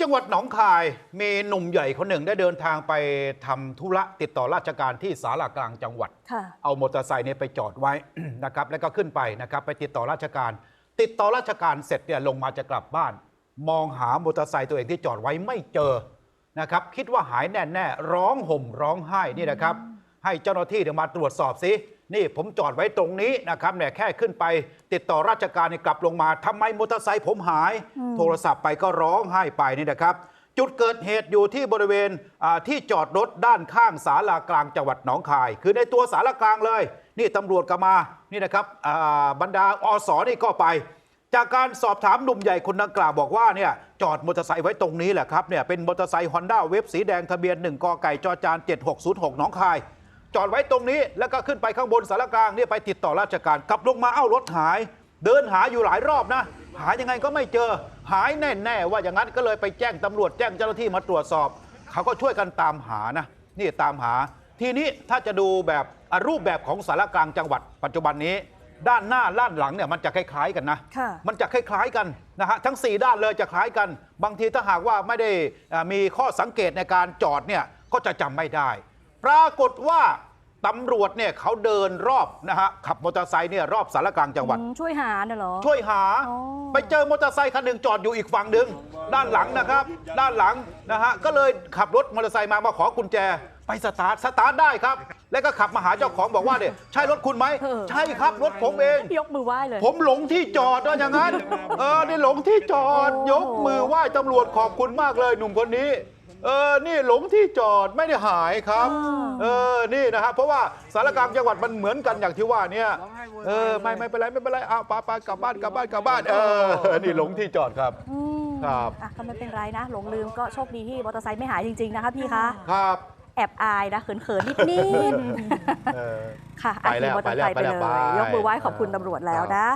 จังหวัดหนองคายมีหนุ่มใหญ่คนหนึ่งได้เดินทางไปทำธุระติดต่อราชการที่ศาลากลางจังหวัดค่ะเอามอเตอร์ไซค์เนี่ยไปจอดไว้นะครับแล้วก็ขึ้นไปนะครับไปติดต่อราชการ ติดต่อราชการเสร็จเนี่ยลงมาจะกลับบ้าน มองหามอเตอร์ไซค์ตัวเองที่จอดไว้ไม่เจอนะครับคิดว่าหายแน่ๆร้องห่มร้องไห้นี่นะครับ ให้เจ้าหน้าที่เดี๋ยวมาตรวจสอบสิ นี่ผมจอดไว้ตรงนี้นะครับเนี่ยแค่ขึ้นไปติดต่อราชการเนี่ยกลับลงมาทำไมมอเตอร์ไซค์ผมหาย โทรศัพท์ไปก็ร้องไห้ไปนี่นะครับ จุดเกิดเหตุอยู่ที่บริเวณอ่าที่จอดรถด้านข้างศาลากลางจังหวัดหนองคาย คือในตัวศาลากลางเลย นี่ตำรวจก็มานี่นะครับอ่าบรรดาอสนี่ก็ไป จากการสอบถามหนุ่มใหญ่คนดังกล่าวบอกว่าเนี่ยจอดมอเตอร์ไซค์ไว้ตรงนี้แหละครับเนี่ยเป็นมอเตอร์ไซค์ฮอนด้าเวฟสีแดงทะเบียน 1กไก่จอจาน7606หนองคาย จอดไว้ตรงนี้แล้วก็ขึ้นไปข้างบนสารกลางเนี่ยไปติดต่อราชการกลับลงมาเอ้ารถหาย เดินหาอยู่หลายรอบนะ หายังไงก็ไม่เจอ หายแน่ๆว่าอย่างนั้นก็เลยไปแจ้งตำรวจแจ้งเจ้าหน้าที่มาตรวจสอบ เขาก็ช่วยกันตามหานะ นี่ตามหา ทีนี้ถ้าจะดูแบบอะรูปแบบของสารกลางจังหวัด ปัจจุบันนี้ ด้านหน้าด้านหลังเนี่ยมันจะคล้ายๆกันนะค่ะมันจะคล้ายๆกันนะฮะทั้ง 4 ด้านเลยจะคล้ายกัน บางทีถ้าหากว่าไม่ได้อ่ามีข้อสังเกตในการจอดเนี่ยก็จะจำไม่ได้ ปรากฏว่าตำรวจเนี่ยเขาเดินรอบนะฮะขับมอเตอร์ไซค์เนี่ยรอบสารกลางจังหวัดอืมช่วยหาน่ะเหรอ ช่วยหาอ๋อไปเจอมอเตอร์ไซค์คันหนึ่งจอดอยู่อีกฝั่งหนึ่งด้านหลังนะครับ ด้านหลังนะฮะก็เลยขับรถมอเตอร์ไซค์มามาขอกุญแจ ไปสตาร์ทสตาร์ทได้ครับ แล้วก็ขับมาหาเจ้าของบอกว่าเนี่ยใช่รถคุณไหมเออใช่ครับรถผมเองยกมือไหว้เลย ผมหลงที่จอดว่าอย่างนั้นเออนี่หลงที่จอดโอ้ยกมือไหว้ตำรวจขอบคุณมากเลยหนุ่มคนนี้ เออนี่หลงที่จอดไม่ได้หายครับเออนี่นะฮะเพราะว่าสารกลางจังหวัดมันเหมือนกันอย่างที่ว่าเนี่ยเออไม่ไม่เป็นไรไม่เป็นไรเอาไปไปกลับบ้านกลับบ้านกลับบ้านเออนี่หลงที่จอดครับอืมครับอะก็ไม่เป็นไรนะ หลงลืมก็โชคดีที่มอเตอร์ไซค์ไม่หายจริง ๆ นะคะพี่คะครับ แอบอายนะ เขินๆนิดเออๆค่ะไปแล้วขี่มอเตอร์ไซค์ไปไปแล้เลวไปแล้วยไปยกมือไหว้ขอบคุณตำรวจแล้วนะ